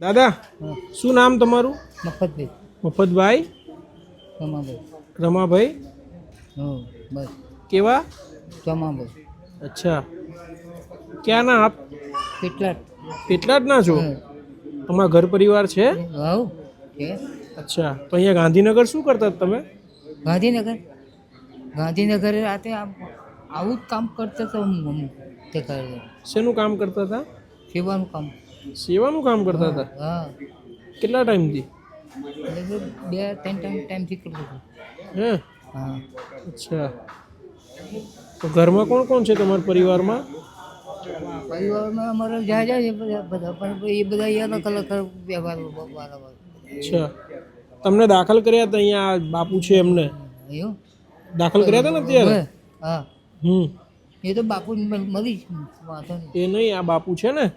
દાદા શું નામ તમારું? મફતભાઈ. મફતભાઈ? રમાભાઈ. રમાભાઈ? હં બસ. કેવા? રમાભાઈ અચ્છા. ક્યાં ના આપ? કેટલા કેટલા જ ના છો તમારા ઘર પરિવાર છે? અચ્છા. તો અહીંયા ગાંધીનગર શું કરતા તમે? ગાંધીનગર? ગાંધીનગર રાતે આવું જ કામ કરતા હતો શેનું કામ કરતા હતા? સેવાનું કામ. સેવાનું કામ કરતા હતા? હા. કેટલા ટાઈમથી? બે ત્રણ ટાઈમ ટાઈમથી કરતો હતો. હે? હા. અચ્છા. તો ઘરમાં કોણ કોણ છે તમારા પરિવારમાં? પરિવારમાં અમારે જ્યાં જાય છે બધા પણ એ બધા અલગ અલગ વ્યવહાર અચ્છા. તમને દાખલ કર્યા હતા અહીંયા બાપુ છે એમને? દાખલ કર્યા હતા ને અત્યારે? હા. હમ. એ તો બાપુ મળી વાંધો નહીં. એ નહીં આ બાપુ છે ને?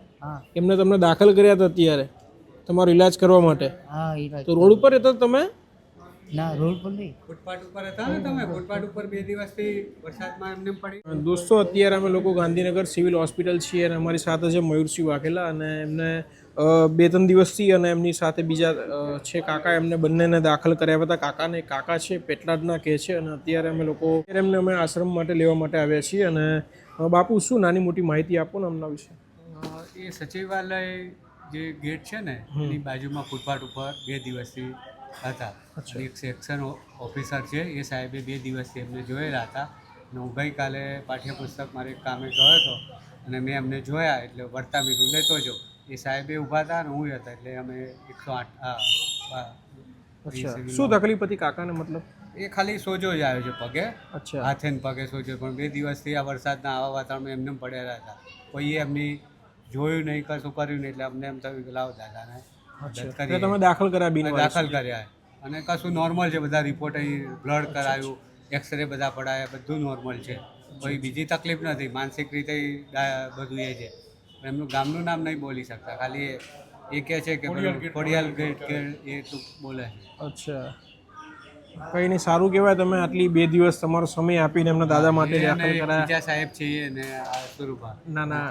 એમને તમને દાખલ કર્યા હતા અત્યારે તમારો ઈલાજ કરવા માટે. હા એ તો રોડ ઉપર હતા તમે? ના રોડ પર નહીં. ફૂટપાથ ઉપર હતા ને તમે? ફૂટપાથ ઉપર બે દિવસથી વરસાદમાં એમને પડી? દોસ્તો અત્યારે અમે લોકો ગાંધીનગર સિવિલ હોસ્પિટલ છીએ અને અમારી સાથે છે મયુરસિંહ વાઘેલા અને એમને બે ત્રણ દિવસથી અને એમની સાથે બીજા છે કાકા એમને બંનેને દાખલ કર્યા હતા. કાકાને કાકા છે પેટલાદના કહે છે અને અત્યારે અમે લોકો એમને અમે આશ્રમ માટે લેવા માટે આવ્યા છીએ અને બાપુ શું નાની મોટી માહિતી આપો ને અમના વિશે? એ સચિવાલય જે ગેટ છે ને એની બાજુમાં ફૂટપાથ ઉપર બે દિવસથી હતા. એક સેક્શન ઓફિસર છે એ સાહેબે બે દિવસથી એમને જોયેલા હતા. અને હું ગઈકાલે પાઠ્યપુસ્તક મારે કામે ગયો હતો અને મેં એમને જોયા એટલે વળતા મીરું લેતો જો. એ સાહેબે ઊભા હતા અને હું હતા એટલે અમે એકસો આઠ હા શું તકલીફ હતી કાકાને મતલબ? એ ખાલી સોજો જ આવ્યો છે પગે. હાથે ને પગે સોજો પણ બે દિવસથી આ વરસાદના આવા વાતાવરણમાં એમને પડેલા હતા. કોઈએ એમની જોયું નહીં કશું કર્યું નહીં એટલે અમને એમ થયું કે લાવો દાદાને તમે દાખલ કર્યા અને બિન દાખલ કર્યા. અને કશું નોર્મલ છે બધા રિપોર્ટ અહીં બ્લડ કરાયું એક્સરે બધા પડાયા બધું નોર્મલ છે. કોઈ બીજી તકલીફ નથી માનસિક રીતે બધું એ છે. એમનું ગામનું નામ નહીં બોલી શકતા ખાલી એ- કહે છે કે ખોડિયાલ ગેટ કે એ તું બોલે છે. અચ્છા. કઈ નહીં સારું કહેવાય તમે આટલી બે દિવસ તમારો સમય આપીને એમના દાદા માટે દાખલ કરાયા. સાહેબ છે ના ના.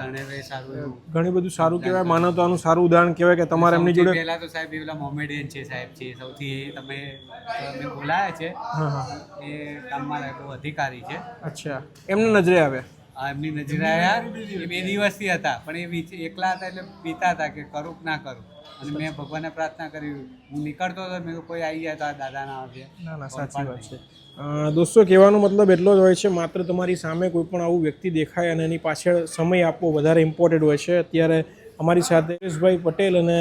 સારું એવું ઘણી બધું સારું કહેવાય માનવતાનું સારું ઉદાહરણ કહેવાય કે તમારે એમની જોડે પહેલા તો સાહેબ પેલા મોમેડિયન છે સાહેબ છે સૌથી તમે તમે બોલાયા છે હા હા. એ કામમાં અધિકારી છે. અચ્છા. એમને નજરે આવે? આ એમની નજરે આવ્યા એ બે દિવસથી હતા પણ એ એકલા હતા એટલે પીતા હતા કે કરું કે ના કરું. અને મેં ભગવાનને પ્રાર્થના કરી હું નીકળતો હતો મેં કોઈ આવી ગયા તો આ દાદાના આવશે ના ના સાચી વાત છે. દોસ્તો કહેવાનો મતલબ એટલો જ હોય છે માત્ર તમારી સામે કોઈ પણ આવું વ્યક્તિ દેખાય અને એની પાછળ સમય આપવો વધારે ઇમ્પોર્ટન્ટ હોય છે. અત્યારે અમારી સાથે સુરેશભાઈ પટેલ અને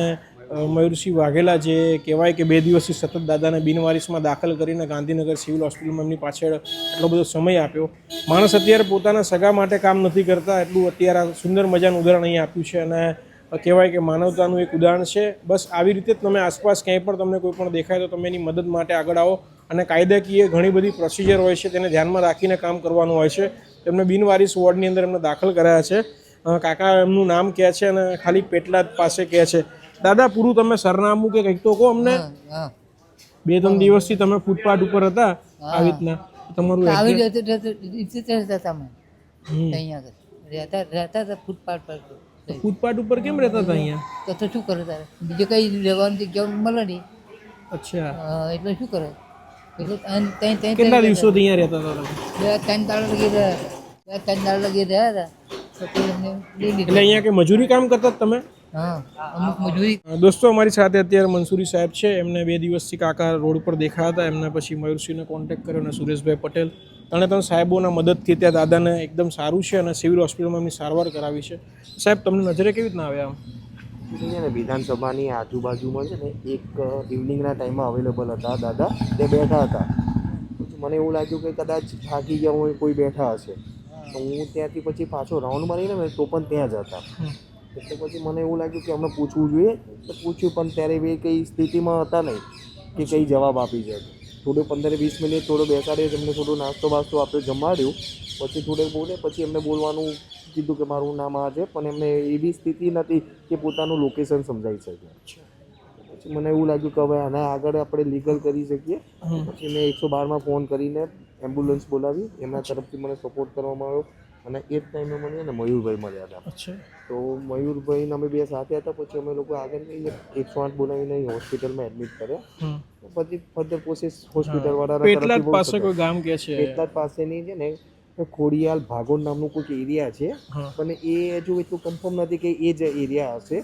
મયુરસિંહ વાઘેલા જે કહેવાય કે બે દિવસથી સતત દાદાને બિનવારિસમાં દાખલ કરીને ગાંધીનગર સિવિલ હોસ્પિટલમાં એમની પાછળ એટલો બધો સમય આપ્યો. માણસ અત્યારે પોતાના સગા માટે કામ નથી કરતા, એટલું અત્યારે સુંદર મજાનું ઉદાહરણ અહીં આપ્યું છે અને કહેવાય કે માનવતાનું એક ઉદાહરણ છે. બસ આવી રીતે જ તમે આસપાસ ક્યાંય પણ તમને કોઈ પણ દેખાય તો તમે એની મદદ માટે આગળ આવો અને કાયદાકીય ઘણી બધી પ્રોસિજર હોય છે તેને ધ્યાનમાં રાખીને કામ કરવાનું હોય છે. તેમને બિનવારિસ વોર્ડની અંદર એમને દાખલ કરાયા છે. કાકા એમનું નામ કહે છે અને ખાલી પેટલાદ પાસે કહે છે. દાદા પૂરું તમે સરનામું કે કંઈક તો કહો અમને. બે ત્રણ દિવસથી તમે ફૂટપાથ ઉપર હતા આવી રીતના. તમારું આવી રીતે અમે. અહીંયા રહેતા રહેતા હતા ફૂટપાથ પર. ફૂટપાથ ઉપર કેમ રહેતા હતા અહીંયા? તો તો શું કરે તારે? બીજે કઈ રહેવાની જગ્યા મળે નહીં. અચ્છા. એટલે શું કરે? કેટલા દિવસોથી અહીંયા રહેતા હતા તમે? બે ત્રણ દાડા લગી રહ્યા. બે ત્રણ દાડા લગી રહ્યા હતા. એટલે અહીંયા કે મજૂરી કામ કરતા તમે? હા અમુક મજૂરી દોસ્તો અમારી સાથે અત્યારે મંસૂરી સાહેબ છે. એમને બે દિવસથી કાકા રોડ પર દેખાયા હતા. એમને પછી મયુરસિંહને કોન્ટેક્ટ કર્યો અને સુરેશભાઈ પટેલ. ત્રણે ત્રણ સાહેબોના મદદથી ત્યાં દાદાને એકદમ સારું છે અને સિવિલ હોસ્પિટલમાં એમની સારવાર કરાવી છે. સાહેબ તમને નજરે કેવી રીતના આવ્યા આમ? છે ને વિધાનસભાની આજુબાજુમાં છે ને એક ઇવનિંગના ટાઈમમાં અવેલેબલ હતા દાદા. તે બેઠા હતા. મને એવું લાગ્યું કે કદાચ થાકી ગયા હોય કોઈ બેઠા હશે. તો હું ત્યાંથી પછી પાછો રાઉન્ડ મારીને મેં તો પણ ત્યાં જ હતા. એટલે પછી મને એવું લાગ્યું કે અમને પૂછવું જોઈએ. તો પૂછ્યું પણ ત્યારે એ કંઈ સ્થિતિમાં હતા નહીં કે કંઈ જવાબ આપી જાય. થોડું પંદર વીસ મિનિટ થોડો બેસાડ્યો એમને થોડો નાસ્તો બાસ્તો આપ્યો જમાડ્યું. પછી થોડે બોલે પછી એમને બોલવાનું કીધું કે મારું નામ આ છે પણ એમને એવી સ્થિતિ નથી કે પોતાનું લોકેશન સમજાવી શકે. પછી મને એવું લાગ્યું કે હવે આના આગળ આપણે લીગલ કરી શકીએ. પછી મેં એકસો બારમાં ફોન કરીને એમ્બ્યુલન્સ બોલાવી. એમના તરફથી મને સપોર્ટ કરવામાં આવ્યો. અને એ જ ટાઈમે મને ને મયુરભાઈ મળ્યા હતા. તો મયુરભાઈને અમે બે સાથે હતા પછી અમે લોકો આગળ જઈને એકસો આઠ બોલાવીને અહીં હોસ્પિટલમાં એડમિટ કર્યા. પછી ફર્ધર પ્રોસેસ હોસ્પિટલ વાળા પેટલાદ પાસે કોઈ ગામ કે છે? પેટલાદ પાસેની છે ને ખોડિયાલ ભાગોળ નામનું કોઈક એરિયા છે. પણ એ હજુ એટલું કન્ફર્મ નથી કે એ જ એરિયા હશે.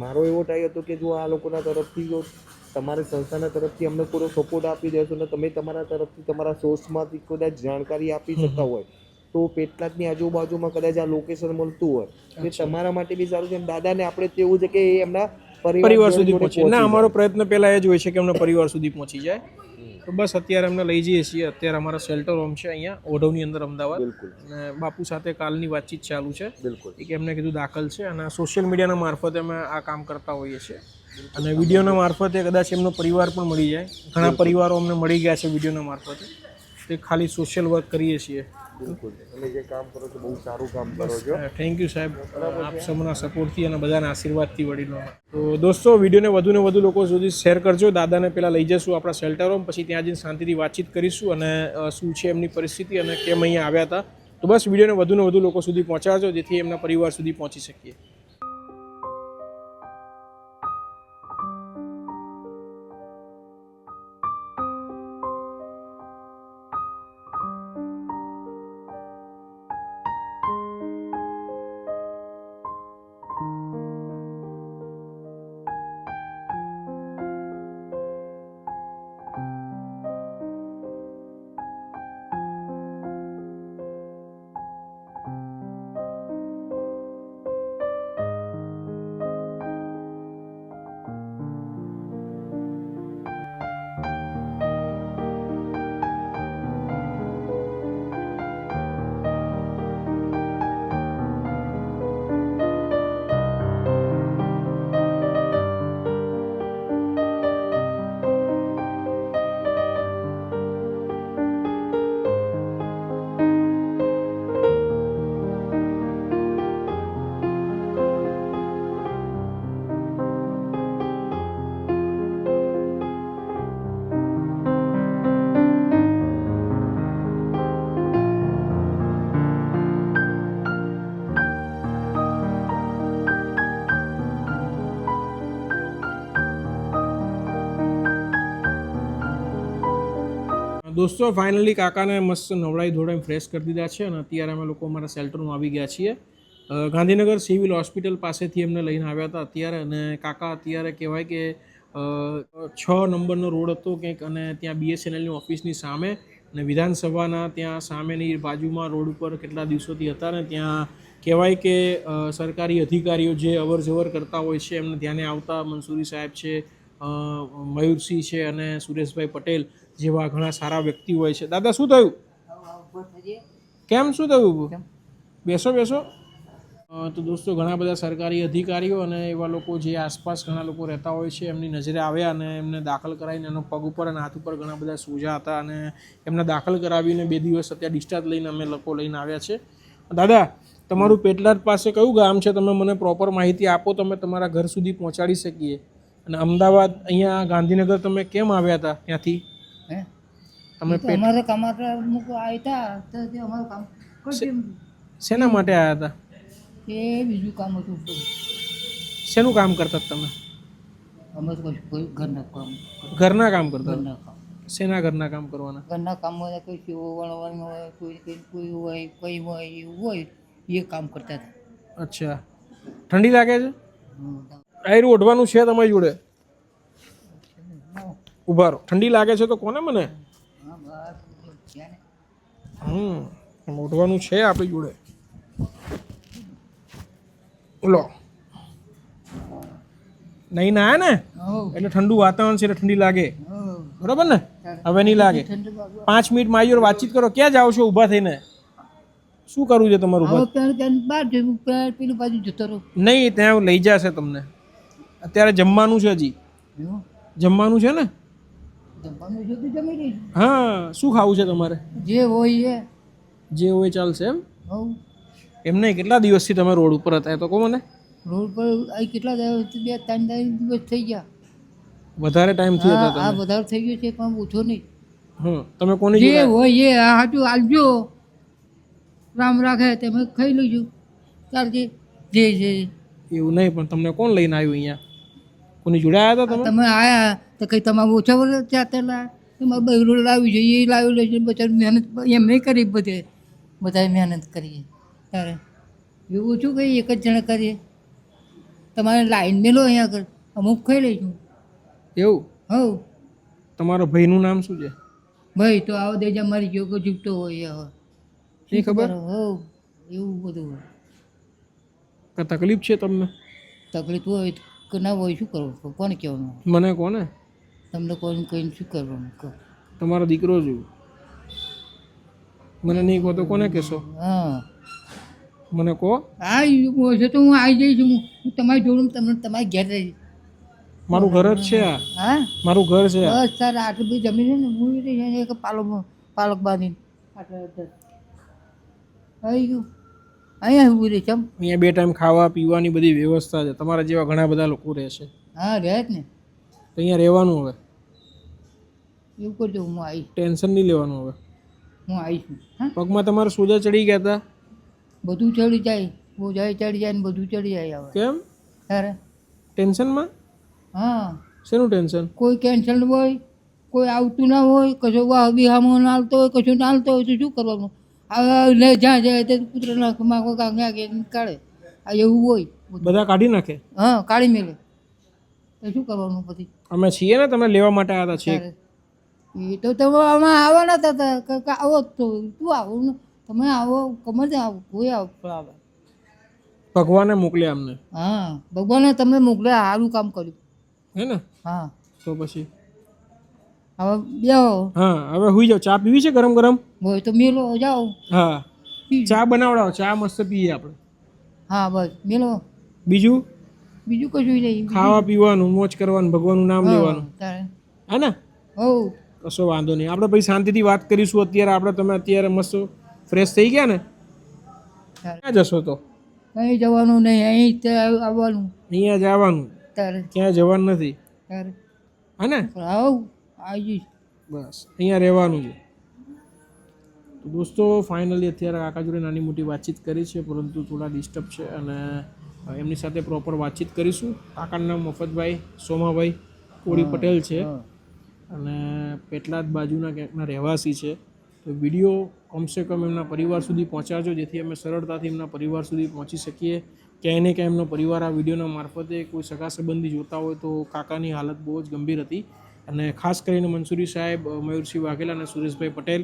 મારો એવો ટાઈ હતો કે જો આ લોકોના તરફથી જો તમારી સંસ્થાના તરફથી અમને થોડો સપોર્ટ આપી દેશો ને તમે તમારા તરફથી તમારા સોર્સમાંથી કદાચ જાણકારી આપી શકતા હોય તો પેટલાદની આજુબાજુમાં કદાચ આ લોકેશન મળતું હોય. એ તમારા માટે બી સારું છે. દાદાને આપણે તેવું છે કે એ એમના પરિવાર સુધી પહોંચે ના અમારો પ્રયત્ન પહેલાં એ જ હોય છે કે અમને પરિવાર સુધી પહોંચી જાય. તો બસ અત્યારે અમને લઈ જઈએ છીએ. અત્યારે અમારા શેલ્ટર હોમ છે અહીંયા ઓઢવની અંદર અમદાવાદ. અને બાપુ સાથે કાલની વાતચીત ચાલુ છે. બિલકુલ. એક એમને કીધું દાખલ છે અને સોશિયલ મીડિયાના મારફતે અમે આ કામ કરતા હોઈએ છીએ. અને વિડીયોના મારફતે કદાચ એમનો પરિવાર પણ મળી જાય. ઘણા પરિવારો અમને મળી ગયા છે વિડીયોના મારફતે. તે ખાલી સોશિયલ વર્ક કરીએ છીએ. તમે જે કામ કરો છો બહુ સારું કામ કરો છો. થેન્ક યુ સાહેબ. આપ સૌના સપોર્ટથી અને બધાના આશીર્વાદથી વડીલો. તો દોસ્તો વિડીયોને વધુ ને વધુ લોકો સુધી શેર કરજો. દાદાને પહેલાં લઈ જશું આપણા શેલ્ટર હોમ પછી ત્યાં જઈને શાંતિથી વાતચીત કરીશું અને શું છે એમની પરિસ્થિતિ અને કેમ અહીંયા આવ્યા હતા. તો બસ વિડીયોને વધુ ને વધુ લોકો સુધી પહોંચાડજો જેથી એમના પરિવાર સુધી પહોંચી શકીએ. દોસ્તો ફાઇનલી કાકાને મસ્ત નવડાઈ ધોડાઈ ફ્રેશ કરી દીધા છે અને અત્યારે અમે લોકો અમારા શેલ્ટરમાં આવી ગયા છીએ. ગાંધીનગર સિવિલ હોસ્પિટલ પાસેથી એમને લઈને આવ્યા હતા અત્યારે અને કાકા અત્યારે કહેવાય કે છ નંબરનો રોડ હતો કંઈક અને ત્યાં બીએસએનએલની ઓફિસની સામે અને વિધાનસભાના ત્યાં સામેની બાજુમાં રોડ ઉપર કેટલા દિવસોથી હતા ને ત્યાં કહેવાય કે સરકારી અધિકારીઓ જે અવર જવર કરતા હોય છે એમને ધ્યાને આવતા મંસૂરી સાહેબ છે મયુરસિંહ છે અને સુરેશભાઈ પટેલ જેવા ઘણા સારા વ્યક્તિ હોય છે. દાદા શું થયું? કેમ શું થયું બેસો બેસો. તો દોસ્તો ઘણા બધા સરકારી અધિકારીઓ અને એવા લોકો જે આસપાસ ઘણા લોકો રહેતા હોય છે એમની નજરે આવ્યા અને એમને દાખલ કરાવીને એનો પગ ઉપર અને હાથ ઉપર ઘણા બધા સોજા હતા અને એમને દાખલ કરાવીને બે દિવસ અત્યારે ડિસ્ચાર્જ લઈને અમે લોકો લઈને આવ્યા છે. દાદા તમારું પેટલાદ પાસે કયું ગામ છે? તમે મને પ્રોપર માહિતી આપો તમે તમારા ઘર સુધી પહોંચાડી શકીએ. અને અમદાવાદ અહીંયા ગાંધીનગર તમે કેમ આવ્યા હતા ત્યાંથી? તમે અમારે કમાતા અમુક આવ્યા તો તે અમારું કામ કરી શેના માટે આવ્યા હતા? એ બીજું કામ હતું શેનું કામ કરતા તમે? અમે તો કોઈ ઘરના કામ ઘરના કામ કરતા ઘરના કામ. શેના ઘરના કામ કરવાના? ઘરના કામ હોય કોઈ સેવો વણવાનું હોય કોઈ કોઈ કોઈ હોય કોઈ હોય એવું હોય એ કામ કરતા હતા. અચ્છા. ઠંડી લાગે છે. આયરું ઓઢવાનું છે તમારી જોડે? ઉભારો ઊભા રહો. ઠંડી લાગે છે તો કોને મને. હમ મોઢવાનું છે આપણી જોડે. લો નહીં ના ને? એટલે ઠંડુ વાતાવરણ છે એટલે ઠંડી લાગે. બરોબર ને? હવે નહીં લાગે. પાંચ મિનિટ મારી જોડે વાતચીત કરો. ક્યાં જાઓ છો ઊભા થઈને? શું કરવું છે તમારું પેલું બાજુ જતો રહું. નહીં ત્યાં લઈ જશે તમને. અત્યારે જમવાનું છે હજી. જમવાનું છે ને? જમવાનું છે તો જમી લઈશું. હા શું ખાવું છે તમારે? જે હોય એ. જે હોય ચાલશે એમ? હઉ એમ નહીં કેટલા દિવસથી તમે રોડ ઉપર હતા એ તો કહો મને. રોડ પર આ કેટલા દિવસ બે ત્રણ ત્રણ દિવસ થઈ ગયા. વધારે ટાઈમથી હતા હા વધારે થઈ ગયો છે પણ ઓછો નહીં. હમ તમે કોને જે હોય એ આ હાચું આલજો રામ રાખે તમે ખાઈ લઈશું. ચાલજે જે જે એવું નહીં પણ તમને કોણ લઈને આવ્યું અહીંયા? કોની જોડે આવ્યા હતા તમે? તમે આયા તો કઈ તમારું ઓછા વર્ષ ત્યાં તમારે બૈરું લાવ્યું છે એ લાવી છે બચારું મહેનત એમ નહીં કરી બધે. બધાએ મહેનત કરીએ. ત્યારે એવું ઓછું કઈ એક જ જણા કરીએ. તમારે લાઈન મેલો અહીંયા આગળ અમુક ખાઈ લઈશું એવું? હવ. તમારો ભાઈનું નામ શું છે? ભાઈ તો આવો દેજા મારી જોગો જીવતો હોય હવે શું ખબર? હવ. એવું બધું તકલીફ છે તમને? તકલીફ હોય કે ના હોય શું કરવું? કોને કહેવાનું? મને કોને? તમને કોઈને કહીને શું કરવાનું? કહો. તમારો દીકરો જ મને નહીં કહો તો કોને કહેશો? હા. મને કહો. આ છે તો હું આવી જઈશ. હું હું તમારી જોડું તમને તમારી ઘેર રહીશ. મારું ઘર જ છે આ. હા? મારું ઘર છે. બસ સર આટલી બધી જમીન છે ને હું એક પાલક પાલક બાંધીને. આટલા આવી ગયું. અહીંયા ઊભી રહી ચમ અહીંયા બે ટાઈમ ખાવા પીવાની બધી વ્યવસ્થા છે. તમારા જેવા ઘણા બધા લોકો રહે છે હા રહે જ ને. તો અહીંયા રહેવાનું હવે. એવું કરજો હું આવીશ. ટેન્શન નહીં લેવાનું હવે. હું આવીશ. હા? પગમાં તમારે સોજા ચડી ગયા હતા બધું ચડી જાય. સોજા ચડી જાય ને બધું ચડી જાય હવે. કેમ? અરે. ટેન્શનમાં? હા. શેનું ટેન્શન? કોઈ કેન્સલ હોય કોઈ આવતું ના હોય કશો વાહ વિહામો ના આવતો હોય કશું ના આવતો હોય તો શું કરવાનું? હવે જ્યાં જાય તે પુત્ર નાખ માગો ક્યાં કાઢે. આ એવું હોય બધા. કાઢી નાખે? હા કાઢી મેલે. તો શું કરવાનું પછી? અમે છીએ ને તમે લેવા માટે આવ્યા હતા છેક એ તો તમે આમાં આવવાના હતા. આવો તો. તું આવો ને. તમે આવો તે આવો. કોઈ આવો આવે. ભગવાને મોકલ્યા અમને. હા ભગવાને તમને મોકલ્યા સારું કામ કર્યું. હે ને? હા. તો પછી? હવે જાઓ હા હવે હુઈ જાઓ. ચા પીવી છે ગરમ ગરમ? હોય તો મેલો જાઓ. હા. ચા બનાવડાવો. ચા મસ્ત પીએ આપણે. હા બસ મેલો. બીજું? બીજું કશું નહીં. ખાવા પીવાનું મોજ કરવાનું ભગવાનનું નામ લેવાનું. હા ને? હવ કશો વાંધો નહીં. આપણે પછી શાંતિથી વાત કરીશું. અત્યારે આપણે તમે અત્યારે મસ્ત ફ્રેશ થઈ ગયા ને? ક્યાં જશો તો? અહીં જવાનું નહીં. અહીં આવવાનું. અહીંયા જ આવવાનું. તારે. જવાનું નથી? હે ને? આવ. આવી બસ. અહીંયા રહેવાનું છે. તો દોસ્તો ફાઇનલી અત્યારે કાકા જોડે નાની મોટી વાતચીત કરી છે પરંતુ થોડા ડિસ્ટર્બ છે અને એમની સાથે પ્રોપર વાતચીત કરીશું. કાકાનું નામ મફતભાઈ સોમાભાઈ કોળી પટેલ છે. અને પેટલાદ બાજુના ક્યાંકના રહેવાસી છે. તો વીડિયો કમસે કમ એમના પરિવાર સુધી પહોંચાડજો જેથી અમે સરળતાથી એમના પરિવાર સુધી પહોંચી શકીએ. ક્યાંય ને ક્યાંય એમનો પરિવાર આ વિડીયોના મારફતે કોઈ સગા સંબંધી જોતા હોય તો કાકાની હાલત બહુ જ ગંભીર હતી. અને ખાસ કરીને મંસૂરી સાહેબ મયુરસિંહ વાઘેલા અને સુરેશભાઈ પટેલ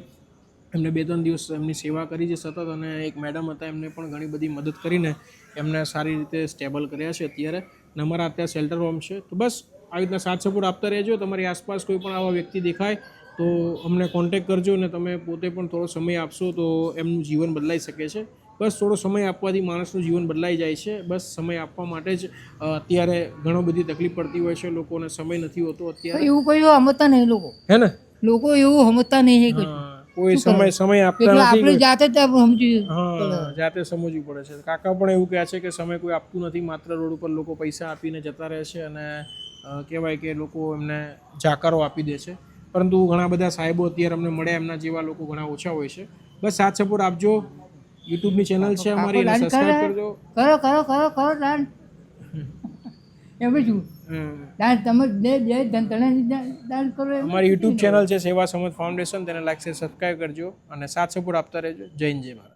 એમને બે ત્રણ દિવસ એમની સેવા કરી છે સતત અને એક મેડમ હતા એમને પણ ઘણી બધી મદદ કરીને એમને સારી રીતે સ્ટેબલ કર્યા છે અત્યારે. અને અમારા અત્યારે શેલ્ટર હોમ છે. તો બસ આવી રીતના સાથ સપોર્ટ આપતા રહેજો. તમારી આસપાસ કોઈ પણ આવા વ્યક્તિ દેખાય તો અમને કોન્ટેક કરજો અને તમે પોતે પણ થોડો સમય આપશો તો એમનું જીવન બદલાઈ શકે છે. બસ થોડો સમય આપવાથી માણસનું જીવન બદલાઈ જાય છે. બસ સમય આપવા માટે જ અત્યારે ઘણો બધી તકલીફ પડતી હોય છે. લોકોને સમય નથી હોતો અત્યારે. એવું કોઈ સમજતા નહીં લોકો. હે ને? લોકો એવું સમજતા નહીં કોઈ. સમય સમય આપતા નથી આપણે જાતે જ સમજી હા જાતે સમજવું પડે છે. કાકા પણ એવું કહે છે કે સમય કોઈ આપતું નથી. માત્ર રોડ ઉપર લોકો પૈસા આપીને જતા રહે છે અને કહેવાય કે લોકો એમને જાકારો આપી દે છે. પરંતુ ઘણા બધા સાહેબો અત્યારે અમને મળ્યા. એમના જેવા લોકો ઘણા ઓછા હોય છે. બસ સાથ સપોર્ટ આપજો. યુટ્યુબની ચેનલ છે અમારી એને સબસ્ક્રાઈબ કરજો. કરો કરો કરો કરો દાન. એમ શું. દાન તમે બે બે ધન તણે દાન કરો અમારી યુટ્યુબ ચેનલ છે સેવા સમજ ફાઉન્ડેશન તેને લાઈક શેર સબસ્ક્રાઇબ કરજો અને સાથ સપોર્ટ આપતા રહેજો. જય હિન્દ જય ભારત.